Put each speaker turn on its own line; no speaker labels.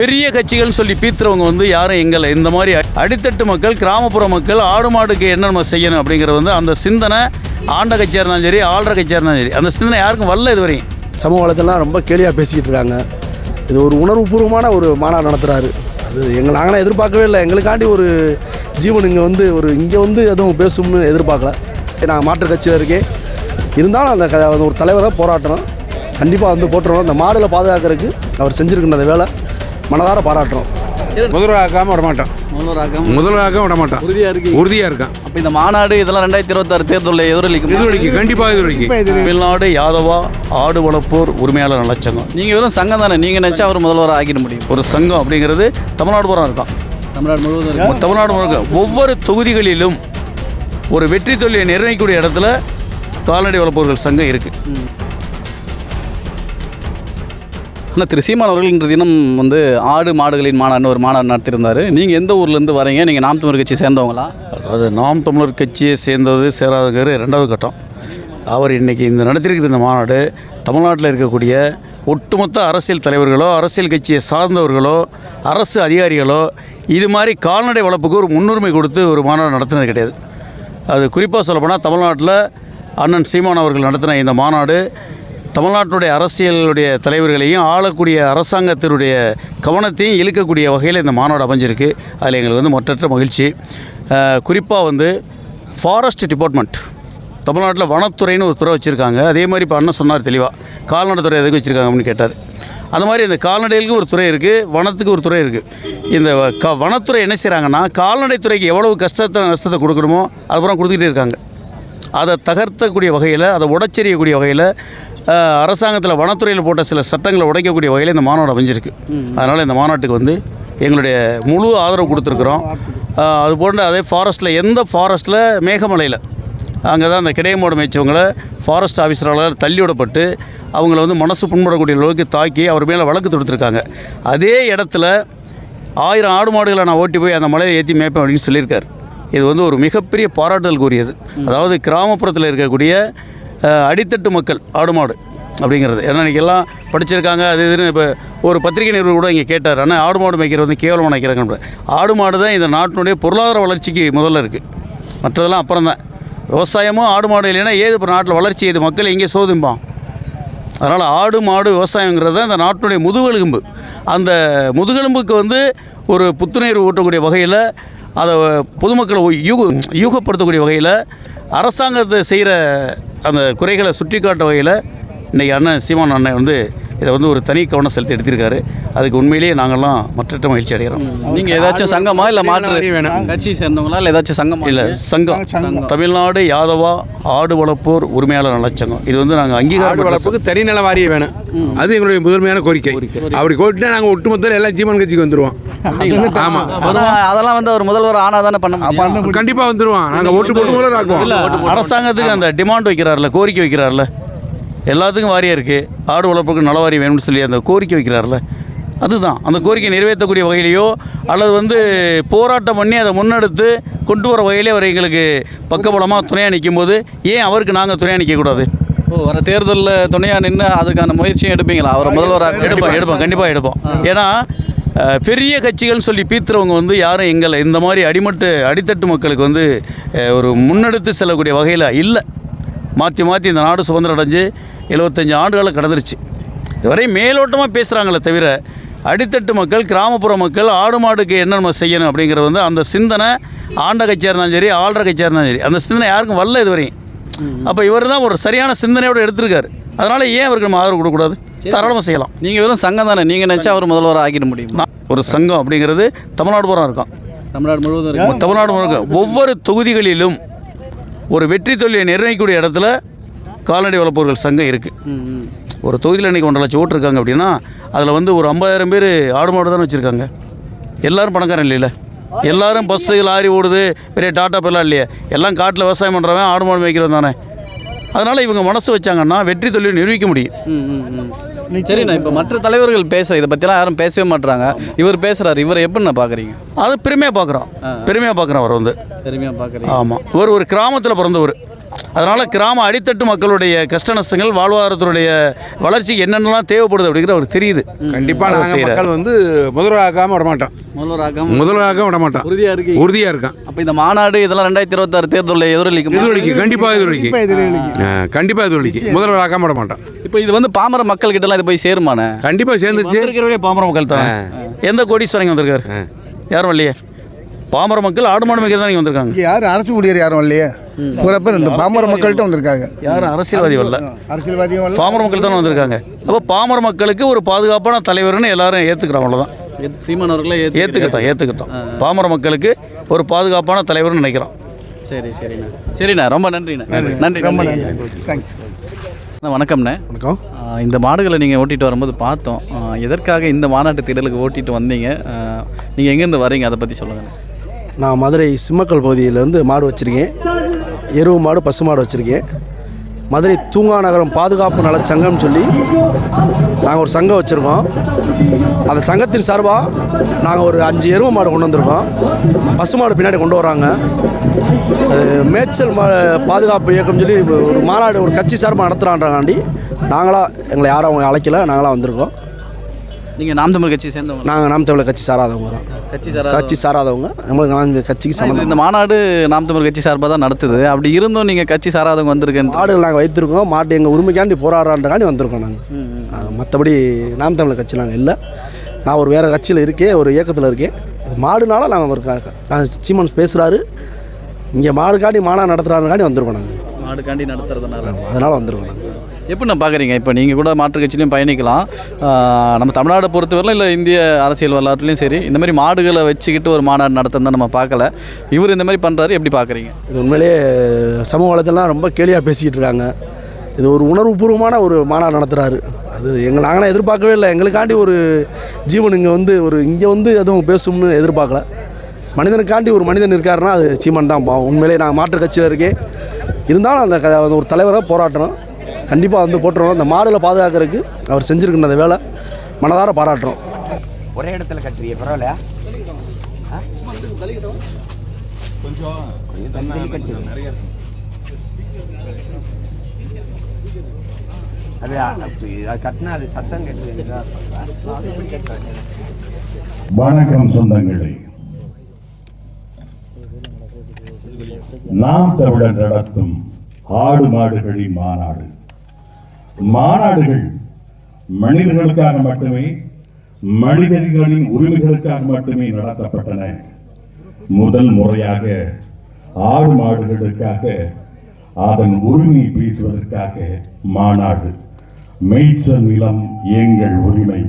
பெரிய கட்சிகள்னு சொல்லி பீத்துறவங்க வந்து யாரும் எங்களை இந்த மாதிரி அடித்தட்டு மக்கள் கிராமப்புற மக்கள் ஆடு மாடுக்கு என்ன நம்ம செய்யணும் அப்படிங்கிறது வந்து அந்த சிந்தனை ஆண்ட கட்சியாக இருந்தாலும் சரி ஆள்ற கட்சியாக இருந்தாலும் சரி அந்த சிந்தனை யாருக்கும் வரல இது வரையும்
சமூக வளத்தெல்லாம் ரொம்ப கேலியாக பேசிக்கிட்டு இருக்காங்க. இது ஒரு உணர்வுபூர்வமான ஒரு மாநாடு நடத்துகிறாரு அது எங்கள் நாங்களாம் எதிர்பார்க்கவே இல்லை. எங்களுக்காண்டி ஒரு ஜீவன் இங்கே வந்து ஒரு இங்கே வந்து எதுவும் பேசும்னு எதிர்பார்க்கல. நான் மாற்றுக் கட்சியில் இருக்கேன். இருந்தாலும் அந்த அந்த ஒரு தலைவராக போராட்டணும். கண்டிப்பாக வந்து போட்டுருவோம் அந்த மாடலை பாதுகாக்கிறதுக்கு அவர் செஞ்சுருக்கின்ற அந்த வேலை. மனதார பாராட்டுறோம்.
முதல்வராக்காம விட மாட்டான்
முன்னூறாக்கம்
முதல்வராக்க விட மாட்டான்
உறுதியாக இருக்கு
உறுதியா இருக்கான்
அப்போ இந்த மாநாடு இதெல்லாம் ரெண்டாயிரத்தி இருபத்தாறு தேர்தலில் எதிரொலிக்கும்?
எதிரொலிக்கு கண்டிப்பா எதிரொலிக்கு.
தமிழ்நாடு யாதவா ஆடு வளர்ப்போர் உரிமையாளர் நலச்சங்கம்.
நீங்கள் வெறும் சங்கம் தானே. நீங்கள் நினச்சா அவர் முதல்வராக ஆக்கிட முடியும்.
ஒரு சங்கம் அப்படிங்கிறது தமிழ்நாடு பூரா இருக்கான்.
தமிழ்நாடு முழுவதும் இருக்கு?
தமிழ்நாடு முழுக்க. ஒவ்வொரு தொகுதிகளிலும் ஒரு வெற்றி தொழிலை நிர்ணயிக்கக்கூடிய இடத்துல கால்நடை வளர்ப்பவர்கள் சங்கம் இருக்குது
ஆனால் திரு சீமான் அவர்கள் இன்று தினம் வந்து ஆடு மாடுகளின் மாநாடுன்னு ஒரு மாநாடு நடத்தியிருந்தார். நீங்கள் எந்த ஊர்லேருந்து வரீங்க? நீங்கள் நாம் தமிழர் கட்சி சேர்ந்தவங்களா?
அதாவது நாம் தமிழர் கட்சியை சேர்ந்தது சேராதங்கிற ரெண்டாவது கட்டம். அவர் இன்றைக்கி இந்த நடத்தியிருக்கிற இந்த மாநாடு தமிழ்நாட்டில் இருக்கக்கூடிய ஒட்டுமொத்த அரசியல் தலைவர்களோ அரசியல் கட்சியை சார்ந்தவர்களோ அரசு அதிகாரிகளோ இது மாதிரி கால்நடை வளர்ப்புக்கு ஒரு முன்னுரிமை கொடுத்து ஒரு மாநாடு நடத்தினது கிடையாது. அது குறிப்பாக சொல்லப்போனால் தமிழ்நாட்டில் அண்ணன் சீமான் அவர்கள் நடத்தின இந்த மாநாடு தமிழ்நாட்டுடைய அரசியலுடைய தலைவர்களையும் ஆளக்கூடிய அரசாங்கத்தினுடைய கவனத்தையும் இழுக்கக்கூடிய வகையில் இந்த மாநாடு அமைஞ்சிருக்கு. அதில் எங்களுக்கு வந்து மற்றற்ற மகிழ்ச்சி. குறிப்பாக வந்து ஃபாரஸ்ட் டிபார்ட்மெண்ட் தமிழ்நாட்டில் வனத்துறைன்னு ஒரு துறை வச்சுருக்காங்க. அதே மாதிரி இப்போ அண்ணன் சொன்னார் தெளிவாக கால்நடை துறை எதுக்கு வச்சுருக்காங்க அப்படின்னு கேட்டார். அந்த மாதிரி இந்த கால்நடைகளுக்கும் ஒரு துறை இருக்குது வனத்துக்கு ஒரு துறை இருக்குது இந்த க வனத்துறை என்ன செய்கிறாங்கன்னா கால்நடைத்துறைக்கு எவ்வளவு கஷ்டத்தை நஷ்டத்தை கொடுக்கணுமோ அதுக்கப்புறம் கொடுத்துக்கிட்டே இருக்காங்க. அதை தகர்த்தக்கூடிய வகையில் அதை உடைச்செறியக்கூடிய வகையில் அரசாங்கத்தில் வனத்துறையில் போட்ட சில சட்டங்களை உடைக்கக்கூடிய வகையில் இந்த மாநாடு அமைஞ்சிருக்கு. அதனால் இந்த மாநாட்டுக்கு வந்து எங்களுடைய முழு ஆதரவு கொடுத்துருக்குறோம். அது போன்ற அதே ஃபாரஸ்ட்டில் எந்த ஃபாரஸ்ட்டில் மேகமலையில் அங்கே தான் அந்த கிடையமோடு மேய்ச்சவங்களை ஃபாரஸ்ட் ஆஃபீஸரால் தள்ளி விடப்பட்டு அவங்கள வந்து மனசு புண்படக்கூடிய அளவுக்கு தாக்கி அவர் மேலே வழக்கு தொடுத்துருக்காங்க. அதே இடத்துல ஆயிரம் ஆடு மாடுகளை நான் ஓட்டி போய் அந்த மலையை ஏற்றி மேய்ப்பேன் அப்படின்னு சொல்லியிருக்காரு. இது வந்து ஒரு மிகப்பெரிய பாராட்டுதல் கூறியது. அதாவது கிராமப்புறத்தில் இருக்கக்கூடிய அடித்தட்டு மக்கள் ஆடு மாடு அப்படிங்கிறது. ஏன்னா இன்றைக்கி எல்லாம் படிச்சிருக்காங்க அது இதுன்னு இப்போ ஒரு பத்திரிகை நிறுவனம் கூட இங்கே கேட்டார். ஆனால் ஆடு மாடு மேய்க்கிறது வந்து கேவலமாக நினைக்கிறாங்க ஆடு மாடு தான் இந்த நாட்டினுடைய பொருளாதார வளர்ச்சிக்கு முதல்ல இருக்குது மற்றதெல்லாம் அப்புறம் தான். விவசாயமும் ஆடு மாடு இல்லைன்னா ஏது இப்போ நாட்டில் வளர்ச்சி இது மக்கள் எங்கே சோதும்பான் அதனால் ஆடு மாடு விவசாயங்கிறது தான் இந்த நாட்டினுடைய முதுகெலும்பு. அந்த முதுகெலும்புக்கு வந்து ஒரு புத்துணர்வு ஊட்டக்கூடிய வகையில் அதை பொதுமக்களை யூக யூகப்படுத்தக்கூடிய வகையில் அரசாங்கத்தை செய்கிற அந்த குறைகளை சுட்டி காட்ட வகையில் இன்றைக்கி அண்ணன் சீமான் அண்ணன் வந்து இதை வந்து ஒரு தனி கவனம் செலுத்தி எடுத்திருக்காரு. அதுக்கு உண்மையிலேயே நாங்கள்லாம் மற்றற்ற மகிழ்ச்சி அடைகிறோம்.
நீங்கள் ஏதாச்சும் சங்கமா இல்லை மாற்று
வேணும்.
கட்சி சேர்ந்தவங்களா இல்லை ஏதாச்சும் சங்கமா?
இல்லை சங்கம். தமிழ்நாடு யாதவா ஆடு வளர்ப்போர் உரிமையாளர் நலச்சங்கம் இது வந்து நாங்கள் அங்கீகாரம்
வளர்ப்புக்கு தனி நில வாரியம் வேணும். அது எங்களுடைய முதன்மையான கோரிக்கை. அப்படி கோரிட்டா நாங்கள் ஒட்டுமொத்தம் எல்லாம் ஜீவன் கட்சிக்கு வந்துருவோம். ஆமா.
ஆனா, அதெல்லாம் வந்து அவர் முதல்வர் ஆனால் தானே பண்ண
கண்டிப்பா வந்துருவோம் நாங்கள் ஓட்டு போட்டு ஆக்குவோம்
அரசாங்கத்துக்கு அந்த டிமாண்ட் வைக்கிறார்ல கோரிக்கை வைக்கிறார்ல. எல்லாத்துக்கும் வாரியம் இருக்குது ஆடு வளர்ப்புக்கு நல வாரியம் வேணும்னு சொல்லி அந்த கோரிக்கை வைக்கிறார்ல. அதுதான். அந்த கோரிக்கை நிறைவேற்றக்கூடிய வகையிலையோ அல்லது வந்து போராட்டம் பண்ணி அதை முன்னெடுத்து கொண்டு வர வகையிலே அவர் எங்களுக்கு பக்கபலமாக துணையாக நிற்கும்போது ஏன் அவருக்கு நாங்கள் துணையாக நிற்கக்கூடாது
ஓ வர தேர்தலில் துணையாக நின்று அதுக்கான முயற்சியும் எடுப்பீங்களா? அவர் முதல்வராக
எடுப்போம் எடுப்போம். கண்டிப்பாக எடுப்போம். ஏன்னா பெரிய கட்சிகள்னு சொல்லி பீத்துறவங்க வந்து யாரும் எங்களை இந்த மாதிரி அடிமட்டு அடித்தட்டு மக்களுக்கு வந்து ஒரு முன்னெடுத்து செல்லக்கூடிய வகையில் இல்லை. மாற்றி மாற்றி இந்த நாடு சுதந்திரம் அடைஞ்சு எழுபத்தஞ்சு ஆண்டுகளை கடந்துருச்சு. இதுவரை மேலோட்டமாக பேசுகிறாங்களே தவிர அடித்தட்டு மக்கள் கிராமப்புற மக்கள் ஆடு மாடுக்கு என்ன நம்ம செய்யணும் அப்படிங்கிறது வந்து அந்த சிந்தனை ஆண்ட கட்சியாக இருந்தாலும் சரி ஆள்ற கட்சியாக இருந்தாலும் சரி அந்த சிந்தனை யாருக்கும் வரல இதுவரையும். அப்போ இவர் தான் ஒரு சரியான சிந்தனையோடு எடுத்திருக்காரு. அதனால் ஏன் அவருக்கு நம்ம ஆதரவு கொடுக்கக்கூடாது? தாராளமாக செய்யலாம்.
நீங்கள் வெறும் சங்கம் தானே? நீங்கள் நினச்சா அவர் முதல்வராக ஆக்கிட முடியும்?
ஒரு சங்கம் அப்படிங்கிறது தமிழ்நாடு பூரா இருக்கான்
தமிழ்நாடு முழுவதும்
தமிழ்நாடு முழுக்க ஒவ்வொரு தொகுதிகளிலும் ஒரு வெற்றி தொழிலை நிர்ணயிக்கக்கூடிய இடத்துல கால்நடை வளர்ப்பவர்கள் சங்கம் இருக்குது. ஒரு தொகுதியில் இன்றைக்கி ஒன்றரை லட்சம் ஓட்டு இருக்காங்க அப்படின்னா அதில் வந்து ஒரு ஐம்பதாயிரம் பேர் ஆடு மாடு தானே வச்சுருக்காங்க. எல்லாரும் பணக்காரன் இல்லைல்ல எல்லாரும் பஸ்ஸு லாரி ஓடுது. பெரிய டாட்டா பெல்லாம் இல்லையே? எல்லாம் காட்டில் விவசாயம் பண்ணுறவன் ஆடு மாடு மேய்க்கிறவன் தானே. அதனால் இவங்க மனசு வச்சாங்கன்னா வெற்றி தொழிலை நிரூபிக்க முடியும்.
சரிண்ணா இப்போ மற்ற தலைவர்கள் பேச இதை பற்றிலாம் யாரும் பேசவே மாட்றாங்க. இவர் பேசுகிறாரு இவரை எப்படிண்ணா பார்க்குறீங்க
அது பெருமையாக பார்க்குறோம் பெருமையாக பார்க்குறோம் அவர் வந்து.
பெருமையாக பார்க்குறீங்க
ஆமாம் இவர் ஒரு கிராமத்தில் பிறந்தவர். அதனால் கிராம அடித்தட்டு மக்களுடைய கஷ்ட நஷ்டங்கள் வாழ்வாதாரத்தினுடைய வளர்ச்சிக்கு என்னென்னலாம் தேவைப்படுது அப்படிங்கிற அவருக்கு தெரியுது.
கண்டிப்பாக
அதை
நாங்கள். மக்கள் வந்து முதல்வராக்காமல் விட மாட்டோம்
முதல்வராக்கம்
முதல்வராக்க விட மாட்டோம்
உறுதியாக இருக்கு
உறுதியாக இருக்கான்
அப்போ இந்த மாநாடு இதெல்லாம் ரெண்டாயிரத்தி இருபத்தாறு தேர்தலில் எதிரொலிக்கும்?
எதிரொலிக்கு கண்டிப்பாக எதிரொலிக்கு. கண்டிப்பாக எதிரொலிக்கு. முதல்வராக்காமல் விட மாட்டோம்
இப்போ இது வந்து பாமர மக்கள் கிட்டலாம் இது போய் சேருமானே
கண்டிப்பாக சேர்ந்துருச்சு.
பாமர மக்கள் தான். எந்த கோடீஸ்வரங்க வந்திருக்காரு? யாரும் இல்லையே பாமர மக்கள் ஆடு மாடு மேய்க்க தான் இங்கே வந்திருக்காங்க.
யாரும் அரசு ஊழியர் யாரும் இல்லையே பூரா பேர் இந்த பாமர மக்கள்கிட்ட வந்திருக்காங்க.
யாரும் அரசியல்வாதி வரல
அரசியல்வாதிகள் வரல.
பாமர மக்கள் தானே வந்திருக்காங்க. அப்போ பாமர மக்களுக்கு ஒரு பாதுகாப்பான தலைவர்னு எல்லாரும் ஏற்றுக்கிறோம் அவ்வளோதான்
சீமான் அவர்களே
ஏற்றுக்கிட்டோம் ஏற்றுக்கிட்டோம் பாமர மக்களுக்கு ஒரு பாதுகாப்பான தலைவர்னு நினைக்கிறோம்.
சரி சரிண்ணா. சரிண்ணா ரொம்ப நன்றிண்ணா. நன்றி. ரொம்ப நன்றி.
தேங்க்ஸ்
அண்ணா, வணக்கம்ண்ணே.
வணக்கம்.
இந்த மாடுகளை நீங்கள் ஓட்டிட்டு வரும்போது பார்த்தோம். எதற்காக இந்த மாநாட்டு திடலுக்கு ஓட்டிட்டு வந்தீங்க? நீங்கள் எங்கேருந்து வரீங்க? அதை பற்றி சொல்லுங்கள்
நான் மதுரை சிம்மக்கல் பகுதியிலேருந்து மாடு வச்சுருக்கேன். எருவு மாடு பசு மாடு வச்சுருக்கேன். மதுரை தூங்கா நகரம் பாதுகாப்பு நல சங்கம்னு சொல்லி நாங்கள் ஒரு சங்கம் வச்சுருக்கோம். அந்த சங்கத்தின் சார்பாக நாங்கள் ஒரு அஞ்சு எருவு மாடு கொண்டு வந்திருக்கோம். பசு மாடு பின்னாடி கொண்டு வராங்க. அது மேய்ச்சல் மா பாதுகாப்பு இயக்கம் சொல்லி ஒரு மாநாடு ஒரு கட்சி சார்பாக நடத்துகிறான்றாங்காண்டி நாங்களாக எங்களை யாரும் அவங்க அழைக்கல நாங்களாக வந்திருக்கோம்.
நீங்கள் நாம் தமிழ் கட்சி சேர்ந்தவங்க.
நாங்கள் நாம் தமிழர் கட்சி சாராதவங்க தான்.
கட்சி சார்
கட்சி சாராதவங்க. நம்மளுக்கு நாம் கட்சிக்கு சம்மந்தம்
இந்த மாநாடு நாம் தமிழ் கட்சி சார்பாக தான் நடத்துது. அப்படி இருந்தும் நீங்கள் கட்சி சாராதவங்க வந்திருக்கேன்
மாடுகள் நாங்கள் வைத்திருக்கோம். மாட்டு எங்கள் உரிமைக்காண்டி போராடுறான்றக்காண்டி வந்திருக்கோம் நாங்கள் மற்றபடி நாம் தமிழர் கட்சி நாங்கள் இல்லை. நான் ஒரு வேறு கட்சியில் இருக்கேன் ஒரு இயக்கத்தில் இருக்கேன் மாடுனால நாங்கள் ஒரு க- க- சீமான் பேசுகிறாரு இங்கே மாடுக்காண்டி மாநாடு நடத்துகிறாருக்காண்டி வந்திருக்கோம் நாங்கள்
மாடுக்காண்டி நடத்துறதுனால.
அதனால் வந்திருக்கோம் நாங்கள்
எப்படி நான் பார்க்குறீங்க? இப்போ நீங்கள் கூட மாற்றுக் கட்சியிலையும் பயணிக்கலாம். நம்ம தமிழ்நாடு பொறுத்தவரையிலும் இல்லை இந்திய அரசியல் வரலாற்றுலையும் சரி இந்த மாதிரி மாடுகளை வச்சுக்கிட்டு ஒரு மாநாடு நடத்துறதை நம்ம பார்க்கல. இவர் இந்த மாதிரி பண்ணுறாரு எப்படி பார்க்குறீங்க?
இது உண்மையிலேயே சமூக வளத்தெல்லாம் ரொம்ப கேலியாக பேசிக்கிட்டு இருக்காங்க. இது ஒரு உணர்வுபூர்வமான ஒரு மாநாடு நடத்துகிறாரு அது எங்கள் நாங்களாம் எதிர்பார்க்கவே இல்லை. எங்களுக்காண்டி ஒரு ஜீவன் இங்கே வந்து ஒரு இங்கே வந்து எதுவும் பேசும்னு எதிர்பார்க்கல. மனிதனுக்காண்டி ஒரு மனிதன் இருக்காருன்னா அது சீமான் தான் உண்மையிலேயே நான் மாற்று கட்சியில் இருக்கேன். இருந்தாலும் அந்த ஒரு தலைவராக போராட்டணும். கண்டிப்பாக வந்து போட்டுருவோம். அந்த மாடுகளை பாதுகாக்கிறதுக்கு அவர் செஞ்சுருக்கிற அந்த வேலை மனதார பாராட்டுறோம்.
ஒரே இடத்துல கட்டுறீங்க பரவாயில்லையா? கொஞ்சம் அது கட்டினா அது சத்தம் கேட்டு
வணக்கம் சொந்தங்களே. நாம் தமிழர் நடத்தும் ஆடு மாடுகளின் மாநாடு. மாநாடுகள் மனிதர்களுக்காக மட்டுமே மனிதர்களின் உரிமைகளுக்காக மட்டுமே நடத்தப்பட்டன. முதல் முறையாக ஆடு மாடுகளுக்காக அதன் உரிமை பேசுவதற்காக மாநாடு. மேய்ச்சல் நிலம் எங்கள் உரிமை.